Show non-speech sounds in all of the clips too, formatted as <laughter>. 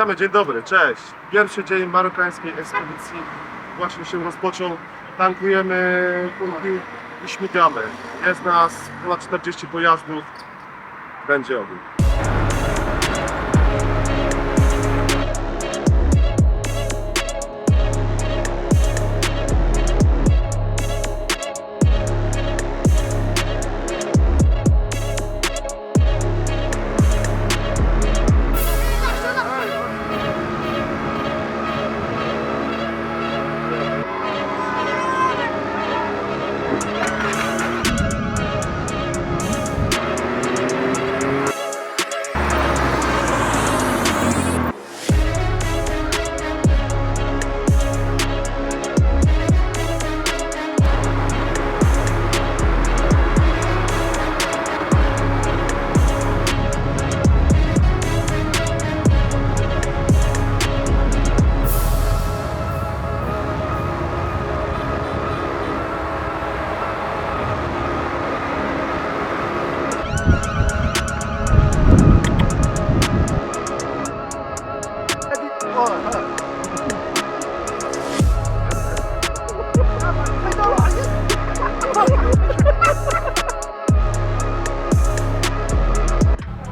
Witamy, dzień dobry, cześć. Pierwszy dzień marokańskiej ekspedycji właśnie się rozpoczął. Tankujemy kulki i śmigamy. Jest nas ponad 40 pojazdów. Będzie ogień.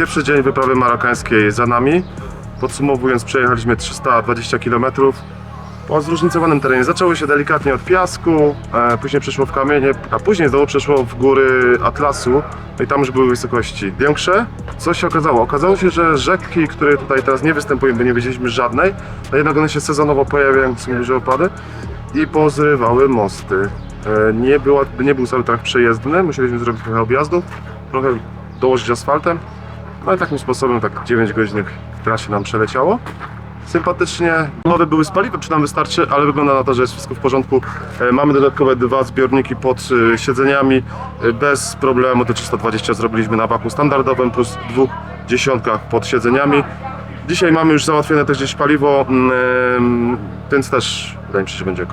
Pierwszy dzień wyprawy marokańskiej za nami. Podsumowując, przejechaliśmy 320 km po zróżnicowanym terenie. Zaczęło się delikatnie od piasku, e, później przeszło w kamienie, a później znowu przeszło w góry Atlasu. No i tam już były wysokości większe. Co się okazało? Okazało się, że rzeki, które tutaj teraz nie występują, bo nie wiedzieliśmy żadnej, a jednak one się sezonowo pojawiają, są duże opady i pozrywały mosty. E, Nie, była, nie był cały trakt przejezdny, musieliśmy zrobić trochę objazdów, trochę dołożyć asfaltem, no i takim sposobem tak 9 godzin w trasie nam przeleciało. Sympatycznie. Nowe były z paliwem, czy nam wystarczy, ale wygląda na to, że jest wszystko w porządku. E, Mamy dodatkowe dwa zbiorniki pod e, siedzeniami. E, Bez problemu te 320 zrobiliśmy na baku standardowym plus dwóch dziesiątkach pod siedzeniami. Dzisiaj mamy już załatwione też gdzieś paliwo, mm, więc też wydaje mi się, że będzie ok.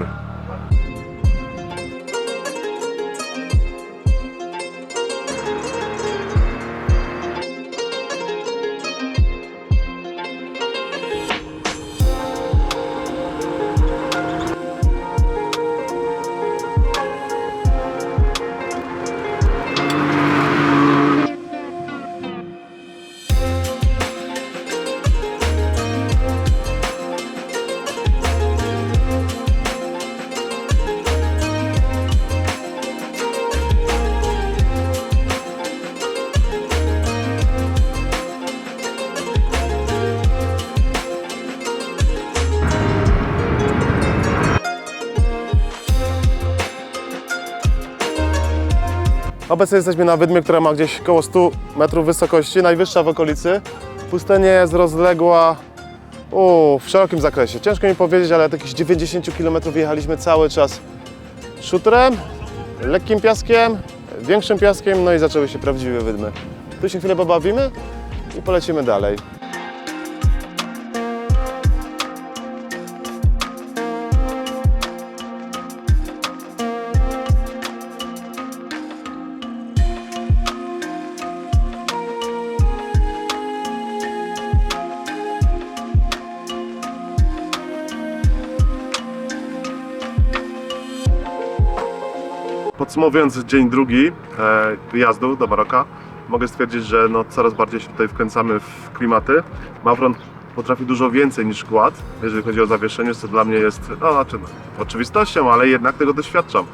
Obecnie jesteśmy na wydmie, która ma gdzieś około 100 metrów wysokości, najwyższa w okolicy. Pustynia jest rozległa u, w szerokim zakresie. Ciężko mi powiedzieć, ale od jakichś 90 km jechaliśmy cały czas szutrem, lekkim piaskiem, większym piaskiem, no i zaczęły się prawdziwe wydmy. Tu się chwilę pobawimy i polecimy dalej. Podsumowując dzień drugi e, wyjazdu do Maroka, mogę stwierdzić, że no, coraz bardziej się tutaj wkręcamy w klimaty. Mawron potrafi dużo więcej niż Gład, jeżeli chodzi o zawieszenie, co dla mnie jest no, znaczy, no, oczywistością, ale jednak tego doświadczam.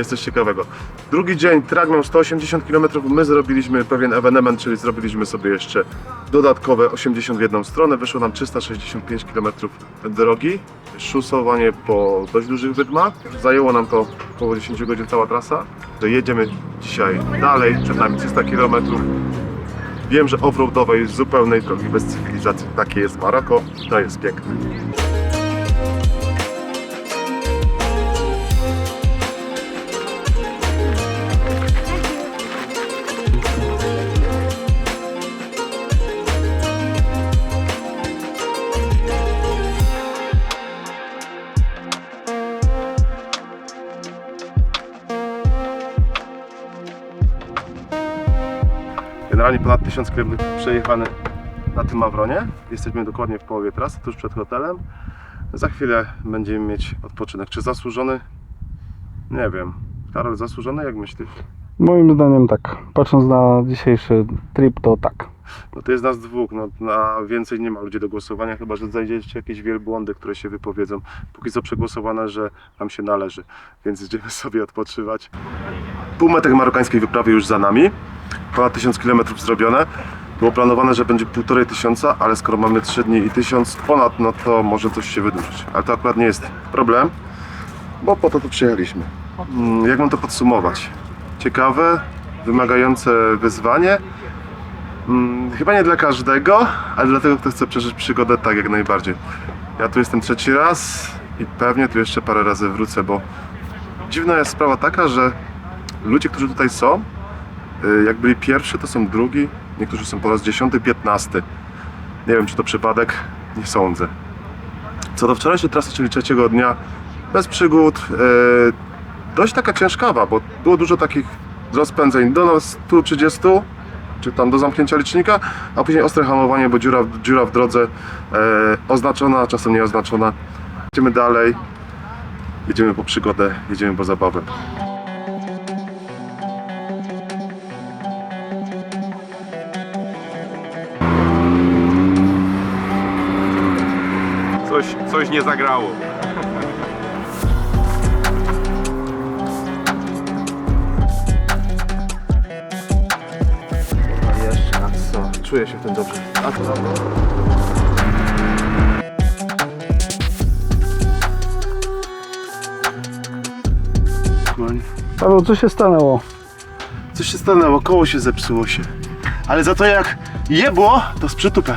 Jest coś ciekawego. Drugi dzień, miał 180 km, my zrobiliśmy pewien ewenement, czyli zrobiliśmy sobie jeszcze dodatkowe 81 stronę, wyszło nam 365 km drogi, szusowanie po dość dużych wydmach, zajęło nam to około 10 godzin cała trasa, jedziemy dzisiaj dalej, przed nami 300 km. Wiem, że offroadowej, zupełnej drogi bez cywilizacji, takie jest Maroko, to jest piękne. Generalnie ponad 1000 km przejechane na tym Mawronie. Jesteśmy dokładnie w połowie trasy, tuż przed hotelem. Za chwilę będziemy mieć odpoczynek. Czy zasłużony? Nie wiem. Karol, zasłużony? Jak myślisz? Moim zdaniem tak. Patrząc na dzisiejszy trip, to tak. No to jest nas dwóch, no na więcej nie ma ludzi do głosowania, chyba że znajdziecie jakieś wielbłądy, które się wypowiedzą. Póki co przegłosowane, że nam się należy, więc idziemy <laughs> sobie odpoczywać. Półmetek marokańskiej wyprawy już za nami, ponad 1000 km zrobione. Było planowane, że będzie półtorej tysiąca, ale skoro mamy 3 dni i 1000 ponad, no to może coś się wydłużyć. Ale to akurat nie jest problem, bo po to tu przyjechaliśmy. Mm, Jak mam to podsumować? Ciekawe, wymagające wyzwanie, Mm, chyba nie dla każdego, ale dla tego, kto chce przeżyć przygodę tak jak najbardziej. Ja tu jestem trzeci raz i pewnie tu jeszcze parę razy wrócę, bo dziwna jest sprawa taka, że ludzie, którzy tutaj są, jak byli pierwszy, to są drugi, niektórzy są po raz dziesiąty, piętnasty. Nie wiem, czy to przypadek, nie sądzę. Co do wczorajszej trasy, czyli trzeciego dnia, bez przygód, y, dość taka ciężkawa, bo było dużo takich rozpędzeń do nas 130, czy tam do zamknięcia licznika, a później ostre hamowanie, bo dziura, dziura w drodze e, oznaczona, czasem nieoznaczona. Idziemy dalej, jedziemy po przygodę, jedziemy po zabawę. Coś, coś nie zagrało. Jeszcze na co? Czuję się w tym dobrze. A to Paweł, co się stanęło? Coś się stanęło, koło się zepsuło się. Ale za to jak jebło, to z przytupem.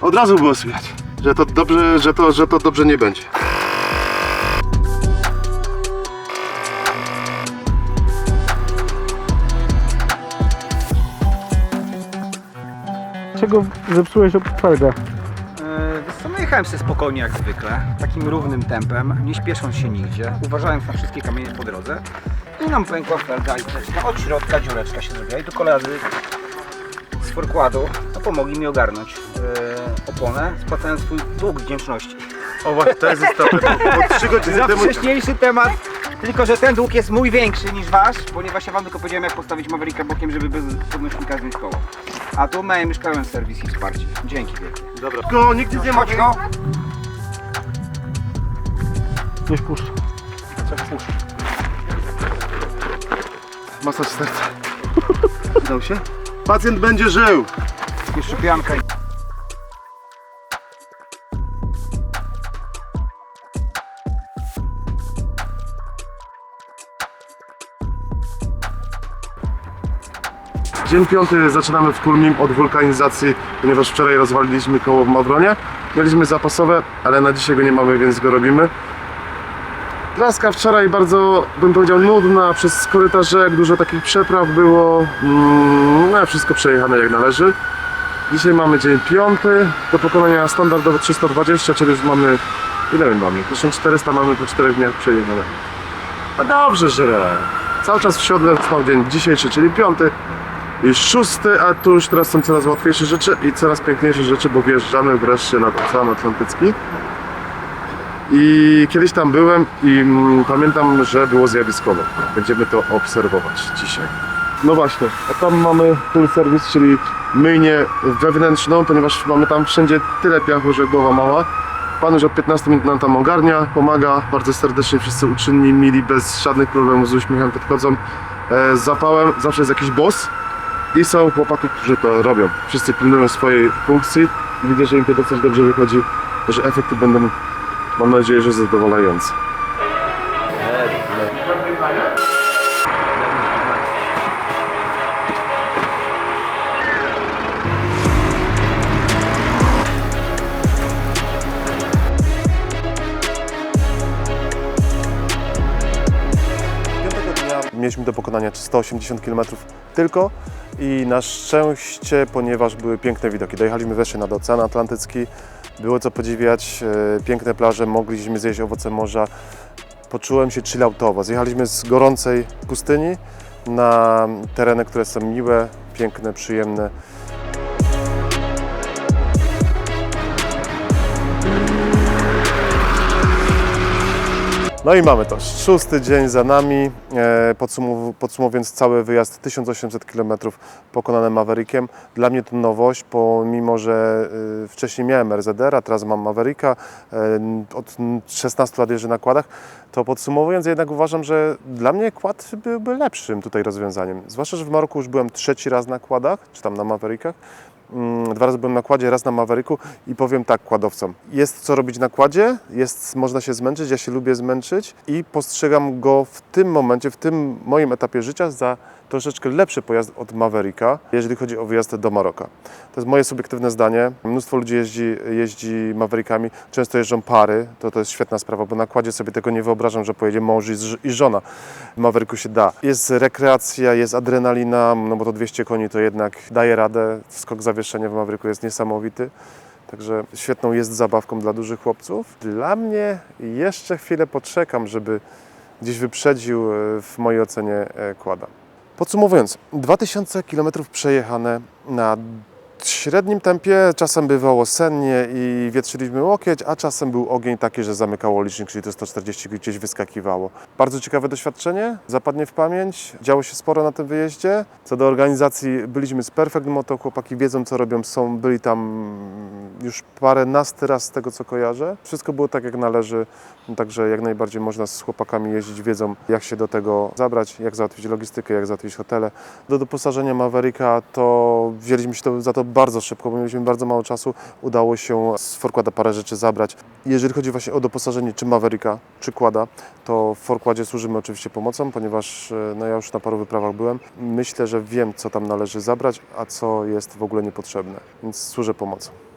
Od razu było słychać, że to dobrze, że to, że to dobrze nie będzie. Czego zepsułeś felgę? E, Wiesz co, no jechałem sobie spokojnie jak zwykle, takim równym tempem, nie śpiesząc się nigdzie, uważając na wszystkie kamienie po drodze. I nam pękła felga i no, od środka dziureczka się zrobiła i tu koledzy z forkładu no, pomogli mi ogarnąć e, oponę, spłacając swój dług wdzięczności. O właśnie, to jest istotne. bo- trzy godziny Za temu... wcześniejszy temat, tylko że ten dług jest mój większy niż wasz, ponieważ ja wam tylko powiedziałem jak postawić Mavericka bokiem, żeby bez podnośnika zdjąć koło. A tu miałem pełen serwis i wsparcie. Dzięki wielkie. Dobra. Go, nikt nic nie ma. Chodź no. Gdzieś puszcz. Masaż serca. Udał się? Pacjent będzie żył. Jeszcze pianka. Dzień piąty zaczynamy w Kulmim od wulkanizacji, ponieważ wczoraj rozwaliliśmy koło w Mawronie. Mieliśmy zapasowe, ale na dzisiaj go nie mamy, więc go robimy. Traska wczoraj bardzo, bym powiedział, nudna, przez korytarzek, dużo takich przepraw było. Mm, no, wszystko przejechane jak należy. Dzisiaj mamy dzień piąty, do pokonania standardowo 320, czyli już mamy, ile my mamy? 1400 mamy po 4 dniach przejechane. No dobrze, że cały czas w środę trwał dzień dzisiejszy, czyli piąty. I szósty, a tu już teraz są coraz łatwiejsze rzeczy i coraz piękniejsze rzeczy, bo wjeżdżamy wreszcie nad Ocean Atlantycki. I kiedyś tam byłem i mm, pamiętam, że było zjawiskowo. Będziemy to obserwować dzisiaj. No właśnie, a tam mamy full service, czyli myjnię wewnętrzną, ponieważ mamy tam wszędzie tyle piachu, że głowa mała. Pan już od 15 minut nam tam ogarnia, pomaga, bardzo serdecznie wszyscy uczynni, mili, bez żadnych problemów, z uśmiechem podchodzą. E, z zapałem zawsze jest jakiś boss, i są chłopaki, którzy to robią. Wszyscy pilnują swojej funkcji. Widzę, że im to dosyć dobrze wychodzi, że efekty będą, mam nadzieję, że zadowalające. Mieliśmy do pokonania 180 km tylko i na szczęście, ponieważ były piękne widoki. Dojechaliśmy wreszcie nad Ocean Atlantycki, było co podziwiać, e, piękne plaże, mogliśmy zjeść owoce morza. Poczułem się chilloutowo. Zjechaliśmy z gorącej pustyni na tereny, które są miłe, piękne, przyjemne. No i mamy to. Szósty dzień za nami. E, Podsumow- podsumowując cały wyjazd 1800 km pokonane Maverickiem. Dla mnie to nowość, pomimo że y, wcześniej miałem RZR, a teraz mam Mavericka. E, Od 16 lat jeżdżę na kładach. To podsumowując, jednak uważam, że dla mnie kład byłby lepszym tutaj rozwiązaniem. Zwłaszcza, że w Maroku już byłem trzeci raz na kładach, czy tam na Maverickach. Mm, Dwa razy byłem na kładzie, raz na Mavericku i powiem tak kładowcom. Jest co robić na kładzie, jest, można się zmęczyć, ja się lubię zmęczyć i postrzegam go w tym momencie, w tym moim etapie życia za troszeczkę lepszy pojazd od Mavericka, jeżeli chodzi o wyjazd do Maroka. To jest moje subiektywne zdanie. Mnóstwo ludzi jeździ, jeździ Maverickami, często jeżdżą pary, to, to jest świetna sprawa, bo na kładzie sobie tego nie wyobrażam, że pojedzie mąż i, żona. W Mavericku się da. Jest rekreacja, jest adrenalina, no bo to 200 koni to jednak daje radę. Skok zawieszenia w Mavericku jest niesamowity. Także świetną jest zabawką dla dużych chłopców. Dla mnie jeszcze chwilę poczekam, żeby gdzieś wyprzedził e, w mojej ocenie e, kłada. Podsumowując, 2000 km przejechane na średnim tempie, czasem bywało sennie i wietrzyliśmy łokieć, a czasem był ogień taki, że zamykało licznik, czyli to 140 gdzieś wyskakiwało. Bardzo ciekawe doświadczenie, zapadnie w pamięć, działo się sporo na tym wyjeździe. Co do organizacji, byliśmy z Perfect Moto, chłopaki wiedzą co robią, są, byli tam już paręnasty raz z tego co kojarzę. Wszystko było tak jak należy, także jak najbardziej można z chłopakami jeździć, wiedzą jak się do tego zabrać, jak załatwić logistykę, jak załatwić hotele. Do doposażenia Mavericka to wzięliśmy się to, za to bardzo szybko, bo mieliśmy bardzo mało czasu. Udało się z Forkłada parę rzeczy zabrać. Jeżeli chodzi właśnie o doposażenie czy Mavericka, czy Kłada, to w Forkładzie służymy oczywiście pomocą, ponieważ e, no ja już na paru wyprawach byłem. Myślę, że wiem, co tam należy zabrać, a co jest w ogóle niepotrzebne, więc służę pomocą.